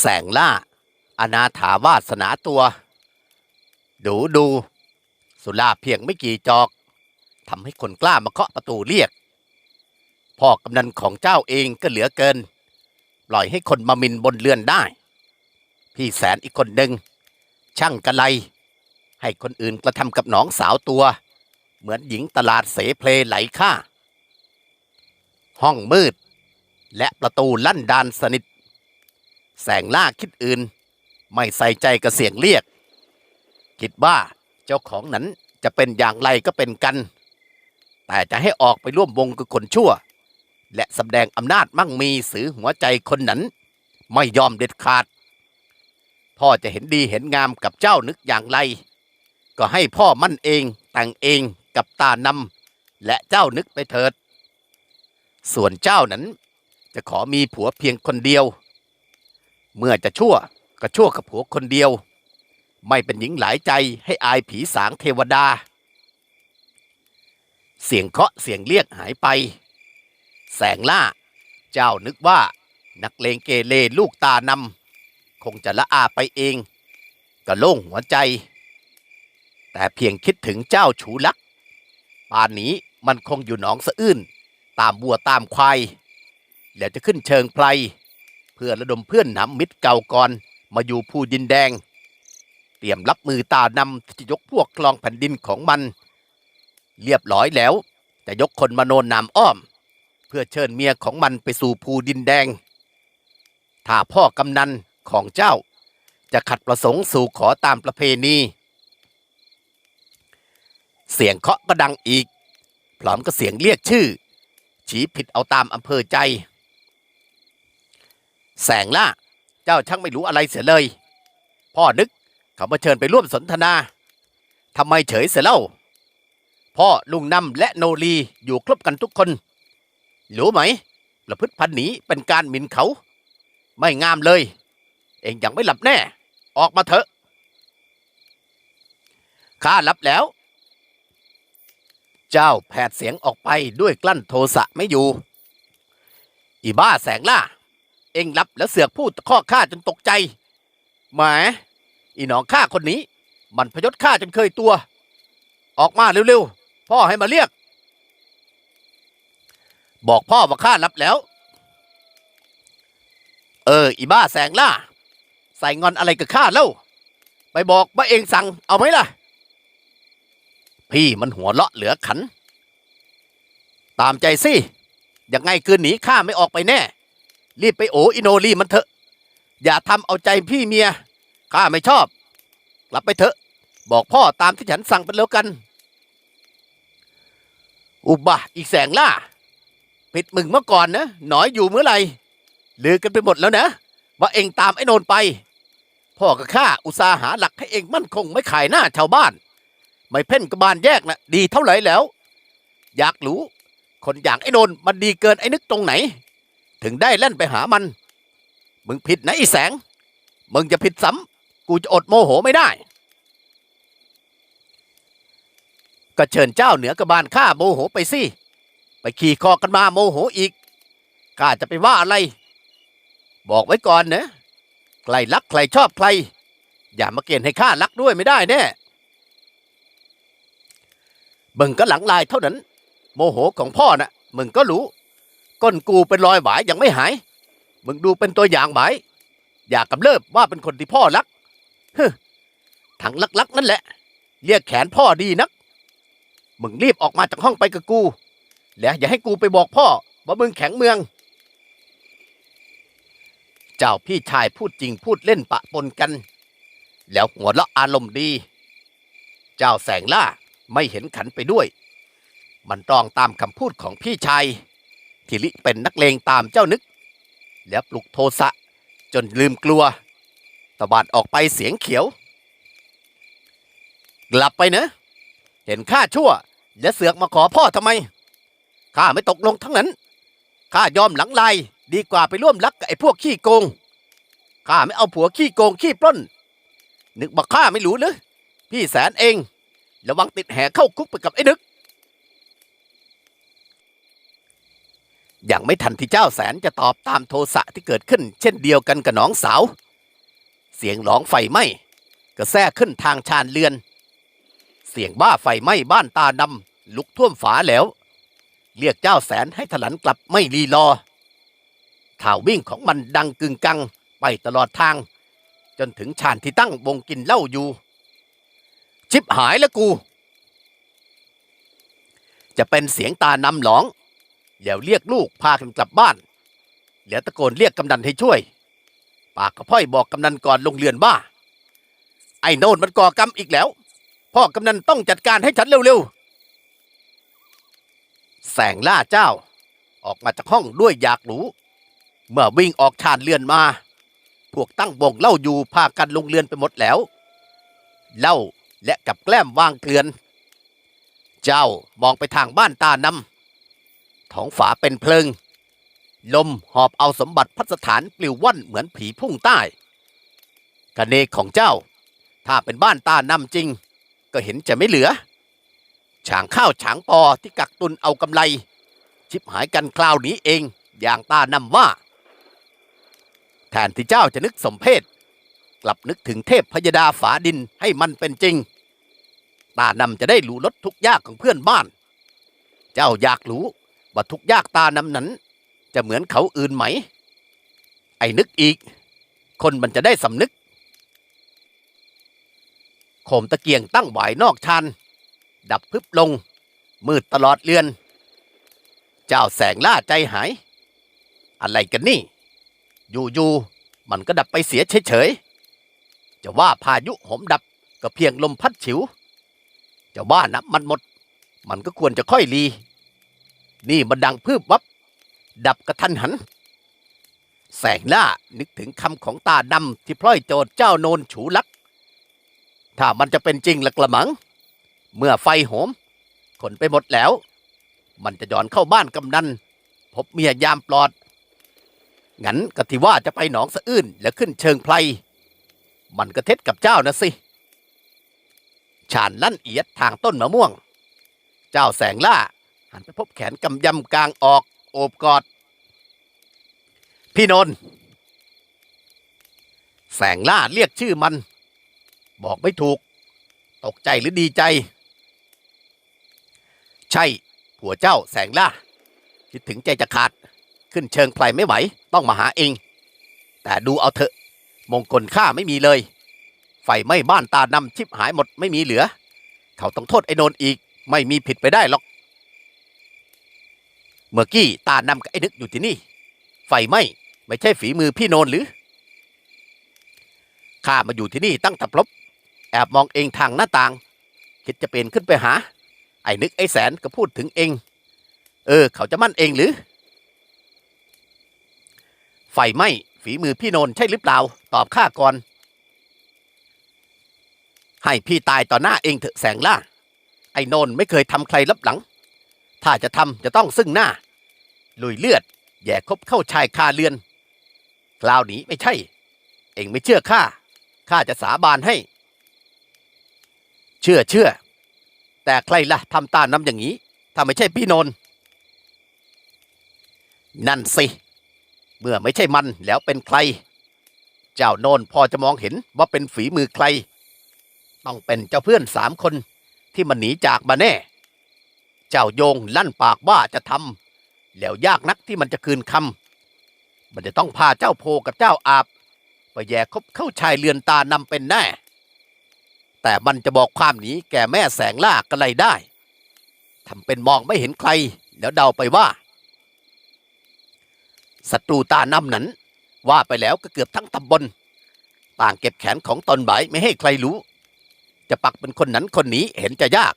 แสงล่า อนาถาวาสนาตัว ดูดู สุราเพียงไม่กี่จอกทำให้คนกล้ามาเคาะประตูเรียก พ่อกำนันของเจ้าเองก็เหลือเกิน ปล่อยให้คนมามินบนเรือนได้ พี่แสนอีกคนหนึ่งช่างกะไลให้คนอื่นกระทำกับน้องสาวตัว เหมือนหญิงตลาดเสเพลไหลค่า ห้องมืด และประตูลั่นดานสนิท แสงล่าคิดอื่น ไม่ใส่ใจกับเสียงเรียก คิดว่าเจ้าของนั้นจะเป็นอย่างไรก็เป็นกัน แต่จะให้ออกไปร่วมวงกับคนชั่ว และแสดงอำนาจมั่งมีสือหัวใจคนนั้น ไม่ยอมเด็ดขาด พ่อจะเห็นดีเห็นงามกับเจ้านึกอย่างไร ก็ให้พ่อมั่นเองแต่งเองกับตานำและเจ้านึกไปเถิด ส่วนเจ้านั้นจะขอมีผัวเพียงคนเดียว เมื่อจะชั่วก็ชั่วกับผัวคนเดียว ไม่เป็นหญิงหลายใจให้อายผีสางเทวดา เสียงเคาะเสียงเรียกหายไป แสงล่า เจ้านึกว่า นักเลงเกเรลูกตานำคงจะละอาไปเอง ก็โล่งหัวใจ แต่เพียงคิดถึงเจ้าฉูลักป่านนี้มันคงอยู่หนองสะอื้น ตามบัวตามควายแล้วจะขึ้นเชิงไพร เพื่อระดมเพื่อนหนำมิตรเก่าก่อนมาอยู่ภูดินแดง เตรียมรับมือตานำที่จะยกพวกคลองแผ่นดินของมัน เรียบร้อยแล้วจะยกคนมาโนนนามอ้อม เพื่อเชิญเมียของมันไปสู่ภูดินแดง ถ้าพ่อกำนันของเจ้า จะขัดประสงค์สู่ขอตามประเพณี เสียงเคาะก็ดังอีก พร้อมกับเสียงเรียกชื่อ ชี้ผิดเอาตามอำเภอใจ แสงล่า เจ้าช่างไม่รู้อะไรเสียเลย พ่อนึกเขามาเชิญไปร่วมสนทนาทำไมเฉยเสียเล่า พ่อลุงนำและโนรีอยู่ครบกันทุกคน รู้ไหมประพฤติพันหนีเป็นการหมิ่นเขา ไม่งามเลย เองยังไม่หลับแน่ ออกมาเถอะข้ารับแล้ว เจ้าแผดเสียงออกไปด้วยกลั้นโทสะไม่อยู่ อีบ้าแสงล่า เองรับแล้วเสือกพูดข้อข้าจนตกใจแหมอีหนองข้าคนนี้ มันพยศข้าจนเคยตัว ออกมาเร็วๆ พ่อให้มาเรียก บอกพ่อว่าข้ารับแล้ว เออ อีบ้าแสงล่า ใส่งอนอะไรกับข้าเล่า ไปบอกว่าเองสั่งเอาไหมล่ะ พี่มันหัวเลาะเหลือขัน ตามใจสิยังไงคืนหนีข้าไม่ออกไปแน่ รีบไปโออิโนรีมันเถอะ อย่าทำเอาใจพี่เมียข้าไม่ชอบ กลับไปเถอะ บอกพ่อตามที่ฉันสั่งไปแล้วกัน อุบะอีกแสงล่าปิดมึงเมื่อก่อนนะหนอยอยู่เมื่อไหร่ลือกันไปหมดแล้วนะ ว่าเองตามไอ้โนนไป พ่อกับข้าอุตสาหาหลักให้เองมั่นคงไม่ขายหน้าชาวบ้าน ไม่เพ่นกบานแยกนะดีเท่าไหร่แล้ว อยากรู้ คนอย่างไอ้โนนมันดีเกินไอ้นึกตรงไหน ถึงได้เล่นไปหามัน มึงผิดนะไอ้แสง มึงจะผิดซ้ำกูจะอดโมโหไม่ได้ ก็เชิญเจ้าเหนือกบาลข้าโมโหไปสิ ไปขี่คอกันมาโมโหอีกข้าจะไปว่าอะไร บอกไว้ก่อนนะใครรักใครชอบใคร อย่ามาเกณฑ์ให้ข้ารักด้วยไม่ได้แน่มึงก็หลังลายเท่านั้น โมโหของพ่อน่ะมึงก็รู้ ก้นกูเป็นรอยหวายยังไม่หาย มึงดูเป็นตัวอย่างหมายอย่ากำเริบว่าเป็นคนที่พ่อรักฮึถังลักๆนั่นแหละ เรียกแขนพ่อดีนัก มึงรีบออกมาจากห้องไปกับกู แล้วอย่าให้กูไปบอกพ่อว่ามึงแข็งเมือง เจ้าพี่ชายพูดจริงพูดเล่นปะปนกัน แล้วหัวเราะอารมณ์ดี เจ้าแสงล่าไม่เห็นขันไปด้วย มันตรองตามคำพูดของพี่ชาย ที่ลิเป็นนักเลงตามเจ้านึก แล้วปลุกโทสะจนลืมกลัวตะบาดออกไปเสียงเขียว กลับไปเนะ เห็นข้าชั่ว และเสือกมาขอพ่อทำไม ข้าไม่ตกลงทั้งนั้น ข้ายอมหลังลายดีกว่าไปร่วมรักกับไอ้พวกขี้โกง ข้าไม่เอาผัวขี้โกงขี้ปล้น นึกบอกข้าไม่รู้หรือพี่แสนเอง ระวังติดแห่เข้าคุกไปกับไอ้นึก ยังไม่ทันที่เจ้าแสนจะตอบตามโทสะที่เกิดขึ้น เช่นเดียวกันกับน้องสาว เสียงหลองไฟไหม้ก็แทกขึ้นทางชานเรือน เสียงบ้าไฟไหม้บ้านตาดำลุกท่วมฝาแล้ว เรียกเจ้าแสนให้ถลันกลับไม่รีรอข่าววิ่งของมันดังกึงกังไปตลอดทาง จนถึงชานที่ตั้งวงกินเหล้าอยู่ ชิบหายแล้วกู จะเป็นเสียงตานำหลอง แล้วเรียกลูกพากันกลับบ้าน แล้วตะโกนเรียกกำนันให้ช่วย ปากกระพ่อยบอกกำนันก่อนลงเรือนว่าไอ้โนนมันก่อกรรมอีกแล้ว พ่อกำนันต้องจัดการให้ฉันเร็วๆ แสงล่าเจ้า ออกมาจากห้องด้วยอยากรู้ เมื่อวิ่งออกชานเรือนมา พวกตั้งวงเล่าอยู่พากันลงเรือนไปหมดแล้วเหล้าและกับแกล้มวางเกลือน เจ้ามองไปทางบ้านตานำ ท้องฝาเป็นเพลิง ลมหอบเอาสมบัติพัสถานปลิวว่อนเหมือนผีพุ่งใต้กเนกของเจ้า ถ้าเป็นบ้านตานำจริง ก็เห็นจะไม่เหลือ ฉางข้าวฉางปอที่กักตุนเอากำไร ชิบหายกันคราวนี้เองอย่างตานำว่าแทนที่เจ้าจะนึกสมเพศกลับนึกถึงเทพพยดาฝาดินให้มันเป็นจริง ตานำจะได้รู้ลดทุกยากของเพื่อนบ้าน เจ้าอยากรู้ ว่าทุกยากตานำนั้น จะเหมือนเขาอื่นไหม ไอ้นึกอีก คนมันจะได้สำนึก โคมตะเกียงตั้งไหวายนอกชานดับพึบลง มืดตลอดเรือน เจ้าแสงล่าใจหาย อะไรกันนี่ อยู่ๆมันก็ดับไปเสียเฉยๆจะว่าพายุหมดับก็เพียงลมพัดฉิว จะว่านับมันหมด มันก็ควรจะค่อยรี นี่มันดังพืบวับ ดับกระทันหัน แสงหน้านึกถึงคำของตาดำที่พล่อยโจดเจ้าโนนฉูลัก ถ้ามันจะเป็นจริงละกระมัง เมื่อไฟโหม ขนไปหมดแล้ว มันจะย้อนเข้าบ้านกำนัน พบเมียยามปลอด งั้นก็ที่ว่าจะไปหนองสะอื้นแล้วขึ้นเชิงไพรมันก็เท็จกับเจ้านะสิชาญลั่นเอียดทางต้นมะม่วง เจ้าแสงล่า หันไปพบแขนกำยำกลางออก โอบกอด พี่นนท์แสงล่าเรียกชื่อมัน บอกไม่ถูก ตกใจหรือดีใจ ใช่ ผัวเจ้าแสงล่า คิดถึงใจจะขาด ขึ้นเชิงไพรไม่ไหว ต้องมาหาเอง แต่ดูเอาเถอะ มงคลข้าไม่มีเลย ไฟไหม้บ้านตานำชิบหายหมดไม่มีเหลือ เขาต้องโทษไอ้โนนอีก ไม่มีผิดไปได้หรอก เมื่อกี้ตานำกับไอ้นึกอยู่ที่นี่ ไฟไหม้ไม่ใช่ฝีมือพี่โนนหรือ ข้ามาอยู่ที่นี่ตั้งแต่พลบ แอบมองเองทางหน้าต่าง คิดจะเป็นขึ้นไปหา ไอ้นึกไอ้แสนก็พูดถึงเอง เออ เขาจะมั่นเองหรือ ไฟไหม้ฝีมือพี่โนนใช่หรือเปล่า ตอบข้าก่อน ให้พี่ตายต่อหน้าเองเถอะแสงล่า ไอ้โนนไม่เคยทำใครรับหลัง ถ้าจะทำจะต้องซึ่งหน้า ลุยเลือด แย่คบเข้าชายคาเรือน คราวนี้ไม่ใช่ เองไม่เชื่อข้า ข้าจะสาบานให้ เชื่อเชื่อ แต่ใครล่ะทำตาน้ำอย่างนี้ ถ้าไม่ใช่พี่นน นั่นสิ เมื่อไม่ใช่มันแล้วเป็นใคร เจ้าโนนพอจะมองเห็นว่าเป็นฝีมือใคร ต้องเป็นเจ้าเพื่อนสามคนที่มันหนีจากมาแน่ เจ้าโยงลั่นปากว่าจะทำแล้วยากนักที่มันจะคืนคำมันจะต้องพาเจ้าโพกับเจ้าอาบไปแย่คบเข้าชายเรือนตานำเป็นแน่ แต่มันจะบอกความนี้แก่แม่แสงล่าก็เลยได้ทำเป็นมองไม่เห็นใคร แล้วเดาไปว่าศัตรูตานำนั้น ว่าไปแล้วก็เกือบทั้งตำบลต่างเก็บแขนของตนไว้ไม่ให้ใครรู้ จะปักเป็นคนนั้นคนนี้เห็นจะยาก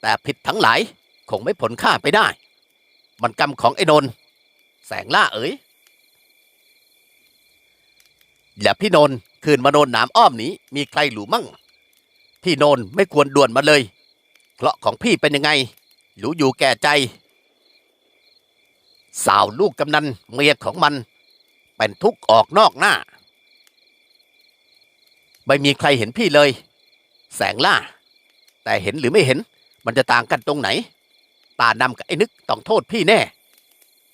แต่ผิดทั้งหลาย คงไม่ผลค่าไปได้ มันกรรมของไอ้นนท์แสงล่าเอ๋ยและพี่นนท์คืนมาโนนหนามอ้อมนี้ มีใครหรือมั่ง พี่นนไม่ควรด่วนมาเลยเพราะของพี่เป็นยังไงรู้อยู่แก่ใจ สาวลูกกำนันเมียของมัน เป็นทุกข์ออกนอกหน้า ไม่มีใครเห็นพี่เลย แสงล่า แต่เห็นหรือไม่เห็น มันจะต่างกันตรงไหน ตานำกับไอ้นึกต้องโทษพี่แน่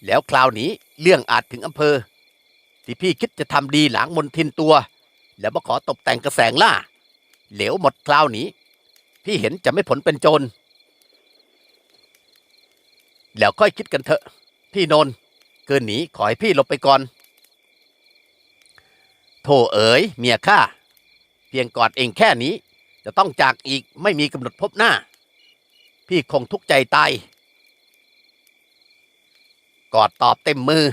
แล้วคราวนี้เรื่องอาจถึงอำเภอ ที่พี่คิดจะทำดีหลังมนทินตัว แล้วมาขอตบแต่งกระแสงล่า เหลวหมดคราวนี้ พี่เห็นจะไม่ผลเป็นโจร แล้วค่อยคิดกันเถอะ พี่นนท์เกินหนีขอให้พี่หลบไปก่อน โธ่เอ๋ยเมียข้าเพียงกอดเองแค่นี้ จะต้องจากอีกไม่มีกำหนดพบหน้า พี่คงทุกข์ใจตาย กอดตอบเต็มมือ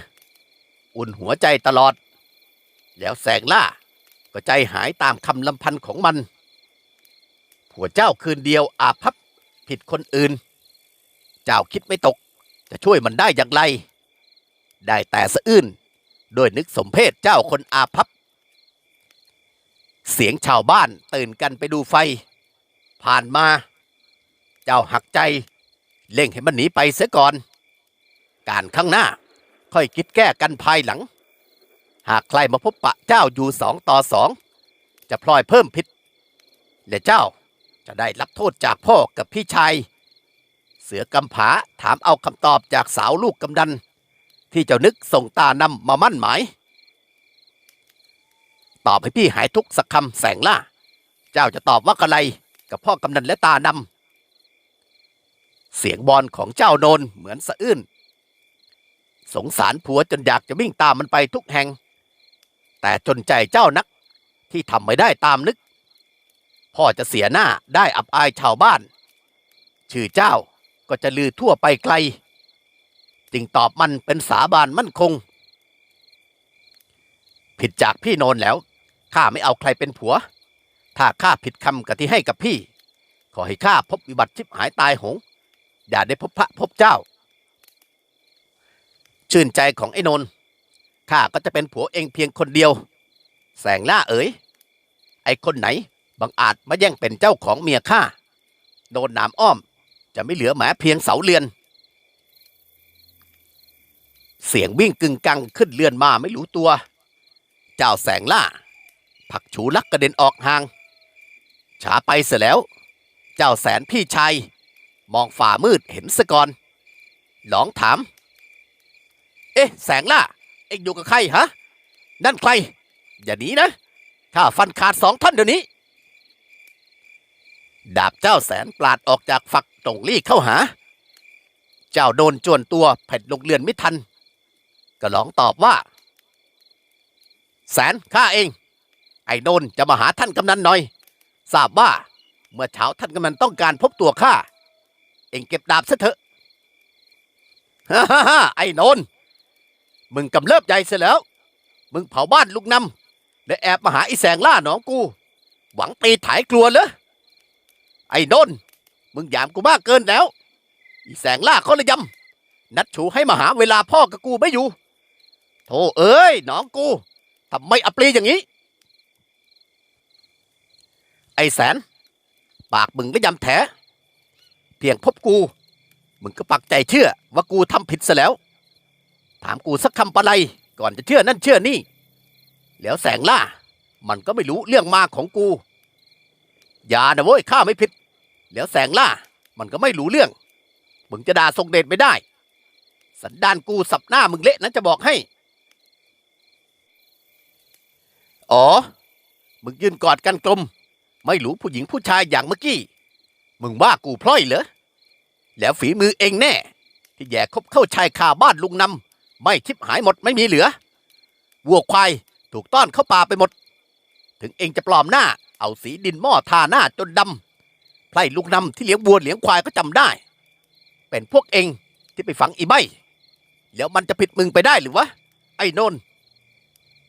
อุ่นหัวใจตลอด แล้วแสงล่าก็ใจหายตามคำลำพันของมัน ผัวเจ้าคืนเดียวอาพับผิดคนอื่น เจ้าคิดไม่ตก จะช่วยมันได้อย่างไร ได้แต่สะอื้นโดยนึกสมเพศเจ้าคนอาพับ เสียงชาวบ้านตื่นกันไปดูไฟ ผ่านมา เจ้าหักใจเล่งให้มันหนีไปเสียก่อน การข้างหน้า ค่อยคิดแก้กันภายหลัง หากใครมาพบปะเจ้าอยู่สองต่อสอง จะพลอยเพิ่มพิษและเจ้าจะได้รับโทษจากพ่อกับพี่ชายเสือกำผาถามเอาคำตอบจากสาวลูกกำดัน ที่เจ้านึกส่งตานำมามั่นหมาย ตอบให้พี่หายทุกสักคำแสงล่า เจ้าจะตอบว่าอะไรกับพ่อกำนันและตานำเสียงบอลของเจ้าโนนเหมือนสะอื้น สงสารผัวจนอยากจะวิ่งตามมันไปทุกแห่ง แต่จนใจเจ้านักที่ทำไม่ได้ตามนึก พ่อจะเสียหน้าได้อับอายชาวบ้าน ชื่อเจ้าก็จะลือทั่วไปไกล จึงตอบมันเป็นสาบานมั่นคง ผิดจากพี่โนนแล้วข้าไม่เอาใครเป็นผัว ถ้าข้าผิดคำกับที่ให้กับพี่ ขอให้ข้าพบวิบัติชิบหายตายโหง อย่าได้พบพระพบเจ้า ชื่นใจของไอ้นนข้าก็จะเป็นผัวเองเพียงคนเดียว แสงล่าเอ๋ย ไอ้คนไหนบังอาจมาแย่งเป็นเจ้าของเมียข้า โดนหนามอ้อมจะไม่เหลือแม้เพียงเสาเรือน เสียงวิ่งกึ่งกังขึ้นเรือนมาไม่รู้ตัว เจ้าแสงล่า ผักฉูลักกระเด็นออกห่างช้าไปเสียแล้ว เจ้าแสนพี่ชายมองฝ่ามืดเห็นสะก่อนหลองถาม เอ๊ะ แสงล่าเอ็งอยู่กับใครฮะ นั่นใคร อย่าหนีนะ ถ้าฟันขาดสองท่อนเดี๋ยวนี้ ดาบเจ้าแสนปลาดออกจากฝักตรงลี่เข้าหา เจ้าโดนจวนตัวเผ็ดลงเลือนไม่ทัน ก็หลองตอบว่า แสนข้าเอง ไอ้โดนจะมาหาท่านกำนันหน่อย ทราบว่าเมื่อเช้าท่านกำนันต้องการพบตัวข้า เองเก็บดาบซะเถอะฮ่าฮ่าฮ่าไอ้โนน มึงกำเริบใหญ่เสียแล้ว มึงเผาบ้านลุงนำและแอบมาหาไอ้แสงล่าหนองกู หวังตีถ่ายกลัวเหรอไอ้โนนมึงหยามกูมากเกินแล้วไอีแสงล่าเขาเลยยำนัดชูให้มาหาเวลาพ่อกับกูไม่อยู่โธ่เอ้ยหนองกูทำไมอัปรีอย่างนี้ ไอ้แสน ปากมึงก็ยำแถเพียงพบกู มึงก็ปักใจเชื่อว่ากูทำผิดซะแล้ว ถามกูสักคำปะไรก่อนจะเชื่อนั่นเชื่อนี่ แล้วแสงล่า มันก็ไม่รู้เรื่องมาของกู อย่านะเว้ยข้าไม่ผิด แล้วแสงล่า มันก็ไม่รู้เรื่อง มึงจะด่าทรงเดชไม่ได้ สันดานกูสับหน้ามึงเละนะจะบอกให้ อ๋อ มึงยืนกอดกันกลม ไม่รู้ผู้หญิงผู้ชายอย่างเมื่อกี้ มึงว่ากูพล่อยเหรอ แล้วฝีมือเองแน่ ที่แย่คบเข้าชายคาบ้านลุงนำ ไม่ชิบหายหมดไม่มีเหลือ วัวควายถูกต้อนเข้าป่าไปหมด ถึงเองจะปลอมหน้า เอาสีดินหม้อทาหน้าจนดำไพร่ลุงนำที่เลี้ยงวัวเลี้ยงควายก็จำได้ เป็นพวกเองที่ไปฝังอีใบแล้วมันจะผิดมึงไปได้หรือวะ ไอ้นน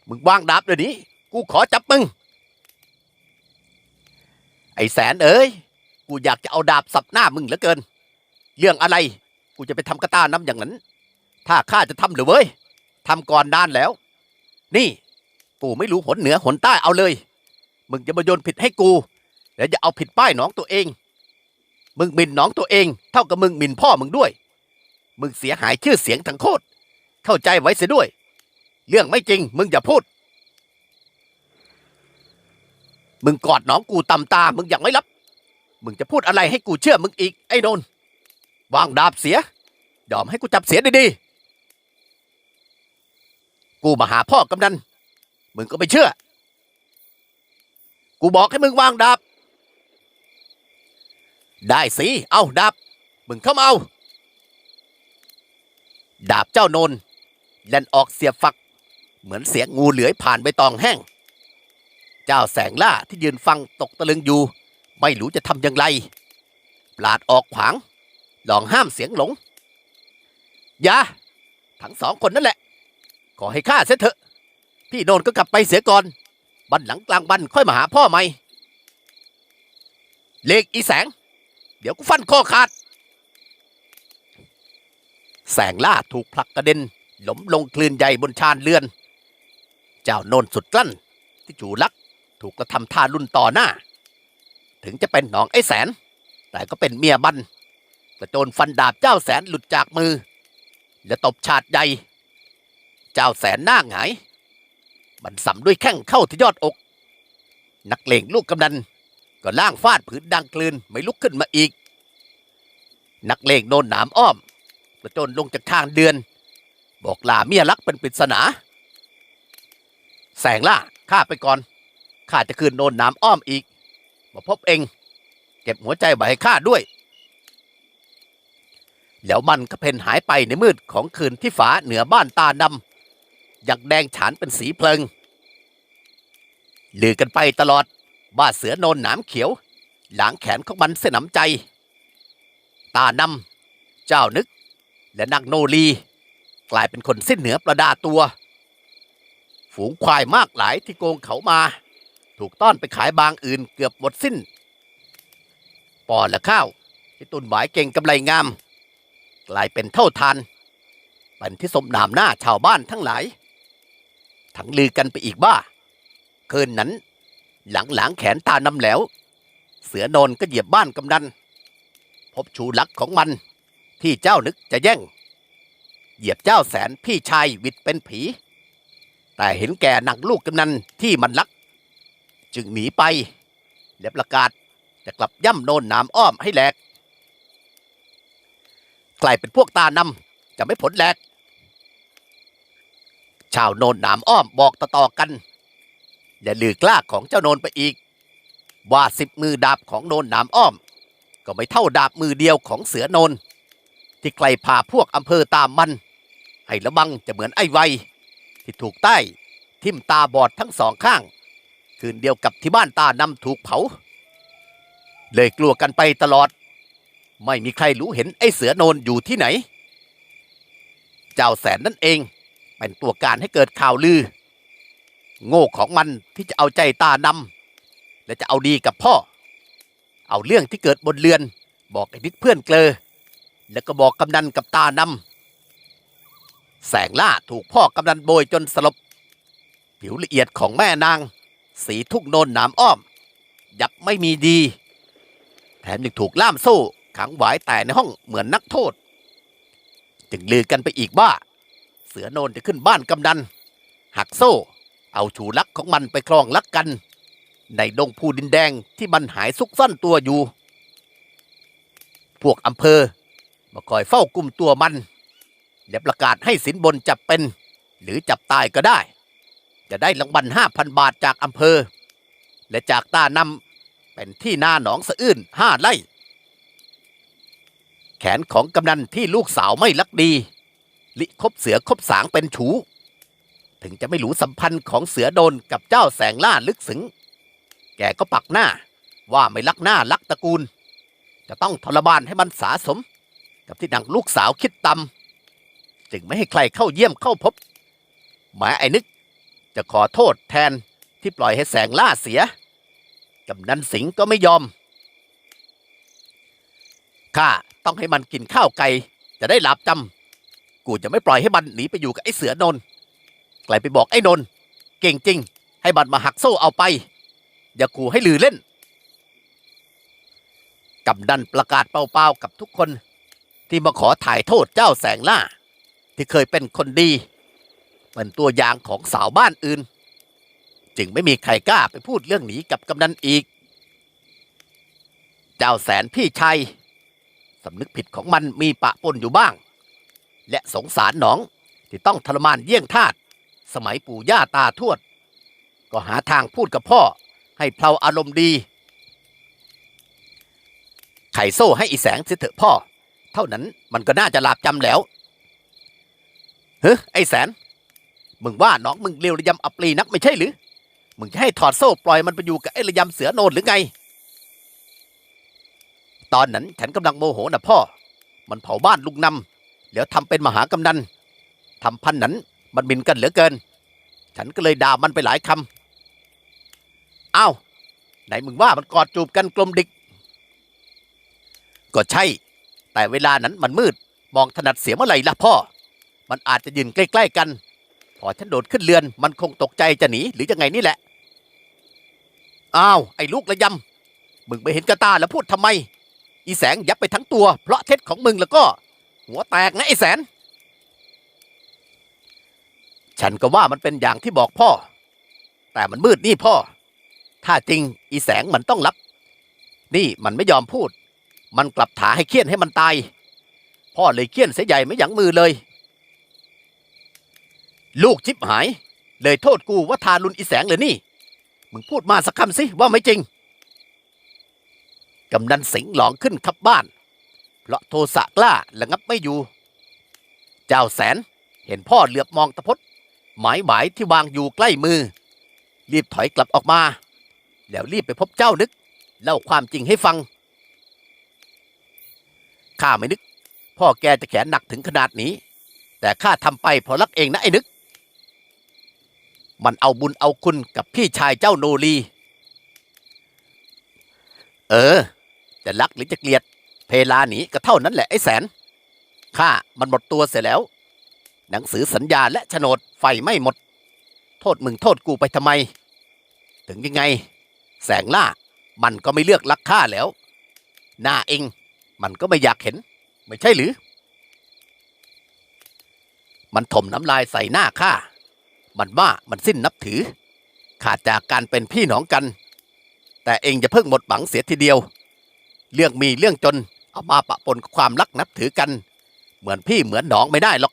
มึงวางดาบเดี๋ยวนี้ กูขอจับมึง ไอ้แสนเอ้ย กูอยากจะเอาดาบสับหน้ามึงเหลือเกิน เรื่องอะไร กูจะไปทำกระตาน้ำอย่างนั้น ถ้าข้าจะทำหรือเว้ยทำก่อนนานแล้ว นี่ กูไม่รู้ผลเหนือหนใต้เอาเลย มึงจะมาโยนผิดให้กูแล้วจะเอาผิดป้ายน้องตัวเอง มึงหมิ่นน้องตัวเอง เท่ากับมึงหมิ่นพ่อมึงด้วย มึงเสียหายชื่อเสียงทั้งโคตรเข้าใจไว้เสียด้วย เรื่องไม่จริง มึงอย่าพูด มึงกอดน้องกูตำตา มึงยังไม่รับ มึงจะพูดอะไรให้กูเชื่อมึงอีกไอ้โนนวางดาบเสีย ยอมให้กูจับเสียดีๆ กูมาหาพ่อกำนัน มึงก็ไม่เชื่อ กูบอกให้มึงวางดาบ ได้สิ เอาดาบ มึงเข้ามาเอา ดาบเจ้าโนนแล่นออกเสียบฝัก เหมือนเสียงงูเหลือยผ่านใบตองแห้ง เจ้าแสงล่าที่ยืนฟังตกตะลึงอยู่ ไม่รู้จะทำอย่างไร ปลาดออกขวาง ลองห้ามเสียงหลง อย่า ทั้งสองคนนั่นแหละ ขอให้ข้าเสียเถอะ พี่โนนก็กลับไปเสียก่อนบันหลังกลางบันค่อยมาหาพ่อใหม่เลขอีแสง เดี๋ยวกูฟันคอขาด แสงล่าถูกผลักกระเด็นหล้มลงคลื่นใหญ่บนชานเรือน เจ้าโนนสุดกลั้น ที่จูลักถูกกระทำท่ารุ่นต่อหน้า ถึงจะเป็นหนองไอ้แสน แต่ก็เป็นเมียบันกระโจนฟันดาบเจ้าแสนหลุดจากมือ และตบฉาดใหญ่ เจ้าแสนหน้าหงาย มันสัมด้วยแข้งเข้าที่ยอดอก นักเลงลูกกำนันก็ล่างฟาดผืนดังกลืนไม่ลุกขึ้นมาอีก นักเลงโนนหนามอ้อมกระโจนลงจากทางเดือน บอกลาเมียรักเป็นปริศนา แสงล่าข้าไปก่อนข้าจะคืนโนนหนามอ้อมอีก มาพบเอง เก็บหัวใจไว้ให้ข้าด้วย แล้วมันก็เพ่นหายไปในมืดของคืนที่ฝาเหนือบ้านตาดำ อยากแดงฉานเป็นสีเพลิงลือกันไปตลอดว่าเสือโนนหนามเขียว หลังแขนของมันเสนำใจ ตานำเจ้านึก และนางโนลี กลายเป็นคนสิ้นเหนือประดาตัว ฝูงควายมากหลายที่โกงเขามา ถูกต้อนไปขายบางอื่นเกือบหมดสิ้น ปอและข้าว ที่ตุนหวายเก่งกำไรงาม กลายเป็นเท่าทานเป็นที่สมนามหน้าชาวบ้านทั้งหลาย ทั้งลือกันไปอีกบ้าคืนนั้น หลังหลังแขนตานำแล้ว เสือนอนก็เหยียบบ้านกำนันพบชูลักของมัน ที่เจ้านึกจะแย่ง เหยียบเจ้าแสนพี่ชายวิดเป็นผี แต่เห็นแก่หนักลูกกำนันที่มันลัก จึงหนีไปและประกาศจะกลับย่ำโนนหนามอ้อมให้แหลกกลายเป็นพวกตานำจะไม่ผลแหลก ชาวโนนหนามอ้อมบอกต่อๆกันและลือกล้าของเจ้าโนนไปอีก ว่าสิบมือดาบของโนนหนามอ้อม ก็ไม่เท่าดาบมือเดียวของเสือโนน ที่ไกลพาพวกอำเภอตามมันให้ระบังจะเหมือนไอ้ไวที่ถูกใต้ ทิ่มตาบอดทั้งสองข้าง คืนเดียวกับที่บ้านตานำถูกเผา เลยกลัวกันไปตลอด ไม่มีใครรู้เห็นไอ้เสือโนนอยู่ที่ไหน เจ้าแสนนั่นเอง เป็นตัวการให้เกิดข่าวลือ โง่ของมันที่จะเอาใจตานำและจะเอาดีกับพ่อ เอาเรื่องที่เกิดบนเรือน บอกไอ้นิดเพื่อนเกลอ แล้วก็บอกกำนันกับตานำแสงล่าถูกพ่อกำนันโบยจนสลบ ผิวละเอียดของแม่นาง สีทุ่งโนนหนามอ้อม ยับไม่มีดี แถมยังถูกล่ามโซ่ขังไว้แต่ในห้องเหมือนนักโทษ จึงลือกันไปอีกว่า เสือโนนจะขึ้นบ้านกำนันหักโซ่ เอาชูลักของมันไปคลองลักกัน ในดงภูดินแดงที่มันหายซุกซ่อนตัวอยู่ พวกอำเภอ มาคอยเฝ้ากลุ่มตัวมัน และประกาศให้สินบนจับเป็น หรือจับตายก็ได้ จะได้รางวัลห้าพันบาทจากอำเภอ และจากตานำเป็นที่นาหนองสะอื้นห้าไร่แขนของกำนันที่ลูกสาวไม่ลักดี ลิคบเสือคบสางเป็นชูถึงจะไม่รู้สัมพันธ์ของเสือโดนกับเจ้าแสงล่าลึกซึ้งแกก็ปักหน้าว่าไม่รักหน้ารักตระกูล จะต้องทรมานให้มันสาสม กับที่นางลูกสาวคิดตำจึงไม่ให้ใครเข้าเยี่ยมเข้าพบ หมายไอ้นึกจะขอโทษแทนที่ปล่อยให้แสงล่าเสียกำนันสิงก็ไม่ยอมข้าต้องให้มันกินข้าวไก่จะได้หลับจำ กูจะไม่ปล่อยให้มันหนีไปอยู่กับไอ้เสือนนไกลไปบอกไอ้นนเก่งจริง ให้มันมาหักโซ่เอาไป อย่าขู่ให้ลือเล่นกำนันประกาศเปล่าๆกับทุกคน ที่มาขอถ่ายโทษเจ้าแสงล่า ที่เคยเป็นคนดี เป็นตัวอย่างของสาวบ้านอื่น จึงไม่มีใครกล้าไปพูดเรื่องนี้กับกำนันอีก เจ้าแสนพี่ชัยสำนึกผิดของมันมีปะปนอยู่บ้าง และสงสารหนองที่ต้องทรมานเยี่ยงทาสสมัยปู่ย่าตาทวด ก็หาทางพูดกับพ่อให้เพลาอารมณ์ดี ไขโซ่ให้อีแสงเสียเถอะพ่อ เท่านั้นมันก็น่าจะหลาบจำแล้ว เฮ้ยไอแสน มึงว่าน้องมึงเร็วระยำอัปรีนักไม่ใช่หรือ มึงจะให้ถอดโซ่ปล่อยมันไปอยู่กับไอระยำเสือโนนหรือไง ตอนนั้นฉันกำลังโมโหนะพ่อ มันเผาบ้านลุงนำ แล้วทำเป็นมหากำนันทำพันนั้นมันบินกันเหลือเกิน ฉันก็เลยด่ามันไปหลายคำอ้าวไหนมึงว่ามันกอดจูบกันกลมดิก ก็ใช่ แต่เวลานั้นมันมืด มองถนัดเสียเมื่อไหร่ล่ะพ่อ มันอาจจะยืนใกล้ๆกัน พอฉันโดดขึ้นเรือนมันคงตกใจจะหนีหรือยังไงนี่แหละ อ้าว ไอ้ลูกระยำมึงไปเห็นกระตาแล้วพูดทำไม อีแสงยับไปทั้งตัว เพราะเท็จของมึงแล้วก็ หัวแตกนะไอ้แสน ฉันก็ว่ามันเป็นอย่างที่บอกพ่อ แต่มันมืดนี่พ่อ ถ้าจริงอีแสงมันต้องรับ นี่มันไม่ยอมพูด มันกลับถาให้เคี่ยนให้มันตาย พ่อเลยเคี่ยนเสียใหญ่ไม่ยั้งมือเลย ลูกชิบหาย เลยโทษกูว่าทารุณอีแสงเลยนี่ มึงพูดมาสักคำสิว่าไม่จริงกำนันสิงห์หลองขึ้นขับบ้าน เพราะโทสะกล้าระงับไม่อยู่ เจ้าแสนเห็นพ่อเหลือบมองตะพดหมายหมายที่วางอยู่ใกล้มือ รีบถอยกลับออกมา แล้วรีบไปพบเจ้านึก เล่าความจริงให้ฟัง ข้าไม่นึก พ่อแกจะแขนหนักถึงขนาดนี้ แต่ข้าทำไปเพราะรักเองนะไอ้นึก มันเอาบุญเอาคุณกับพี่ชายเจ้าโนรี เออ จะรักหรือจะเกลียด เพลาหนีก็เท่านั้นแหละไอ้แสน ข้ามันหมดตัวเสียแล้ว หนังสือสัญญาและโฉนดไฟไม่หมด โทษมึงโทษกูไปทำไม ถึงยังไง แสงล่ามันก็ไม่เลือกรักข้าแล้ว หน้าเองมันก็ไม่อยากเห็น ไม่ใช่หรือ มันถมน้ำลายใส่หน้าข้า มันว่ามันสิ้นนับถือ ขาดจากการเป็นพี่น้องกัน แต่เองจะเพิ่งหมดหวังเสียทีเดียว เรื่องมีเรื่องจน เอามาปะปนความรักนับถือกัน เหมือนพี่เหมือนน้องไม่ได้หรอก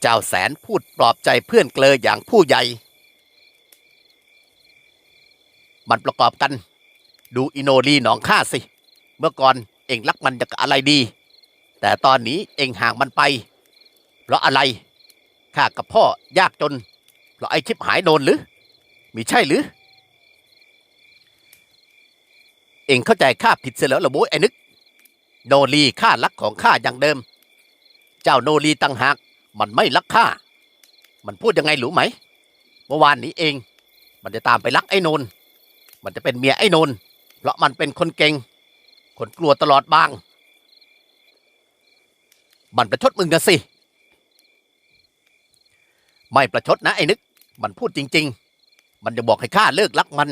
เจ้าแสนพูดปลอบใจเพื่อนเกลออย่างผู้ใหญ่ มันประกอบกัน ดูอิโนรีหนองข้าสิ เมื่อก่อนเองรักมันจากอะไรดี แต่ตอนนี้เองห่างมันไป เพราะอะไรข้ากับพ่อยากจน เพราะไอ้ชิบหายโนนหรือ มีใช่หรือ เองเข้าใจข้าผิดเสียแล้วหรอโว้ยไอ้นึก โนรีข้ารักของข้าอย่างเดิม เจ้าโนรีตั้งหากมันไม่รักข้า มันพูดยังไงหรู้ไหม เมื่อวานนี้เอง มันจะตามไปรักไอ้นน มันจะเป็นเมียไอ้นน เพราะมันเป็นคนเก่ง คนกลัวตลอดบาง มันประชดมึงนะสิ ไม่ประชดนะไอ้นึก มันพูดจริง ๆ มันจะบอกให้ข้าเลิกรักมัน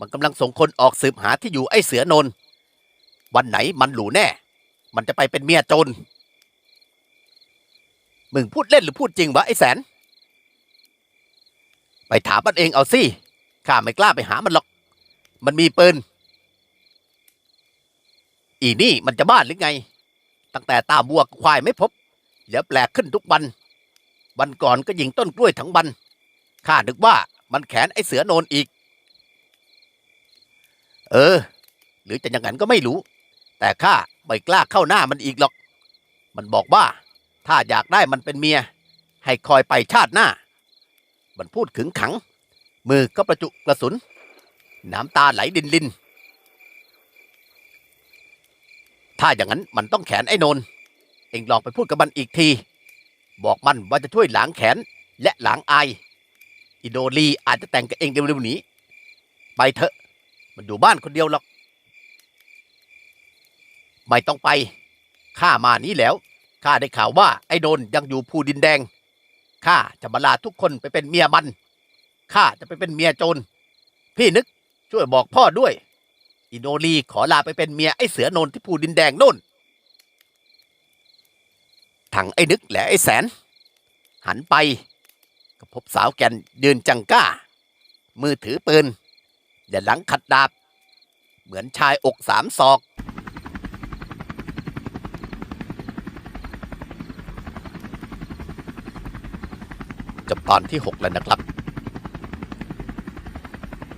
มันกำลังส่งคนออกสืบหาที่อยู่ไอ้เสือนน วันไหนมันหลูแน่ มันจะไปเป็นเมียโจรมึงพูดเล่นหรือพูดจริงวะไอ้แสน ไปถามมันเองเอาสิ ข้าไม่กล้าไปหามันหรอก มันมีปืน อีนี่มันจะบ้านหรือไง ตั้งแต่ตาบัวกับควายไม่พบเดี๋ยวแปลกขึ้นทุกวัน วันก่อนก็ยิงต้นกล้วยทั้งวัน ข้านึกว่ามันแขนไอ้เสือโนนอีก เออ หรือจะอย่างนั้นก็ไม่รู้ แต่ข้าไม่กล้าเข้าหน้ามันอีกหรอก มันบอกว่า ถ้าอยากได้มันเป็นเมีย ให้คอยไปชาติหน้า มันพูดขึงขัง มือก็ประจุกระสุน น้ำตาไหลดินลิน ถ้าอย่างนั้นมันต้องแขนไอ้นนเองลองไปพูดกับมันอีกที บอกมันว่าจะช่วยหลางแขนและหลางอายอิโดลีอาจจะแต่งกับเองเร็วๆนี้ ไปเถอะ มันอยู่บ้านคนเดียวหรอก ไม่ต้องไป ข้ามานี้แล้ว ข้าได้ข่าวว่าไอ้โดนยังอยู่ภูดินแดง ข้าจะมาลาทุกคนไปเป็นเมียมัน ข้าจะไปเป็นเมียโจร พี่นึกช่วยบอกพ่อด้วย อิโนลีขอลาไปเป็นเมียไอ้เสือโนนที่ภูดินแดงโน่นถังไอ้นึกและไอ้แสน หันไป ก็พบสาวแก่นยืนจังก้า มือถือปืน อย่าหลังขัดดาบ เหมือนชายอกสามศอก จบตอนที่ 6 แล้วนะครับ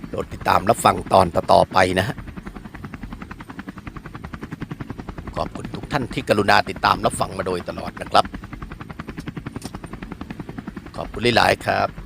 โปรดติดตามรับฟังตอนต่อๆไปนะฮะ ขอบคุณทุกท่านที่กรุณาติดตามรับฟังมาโดยตลอดนะครับ ขอบคุณหลายๆครับ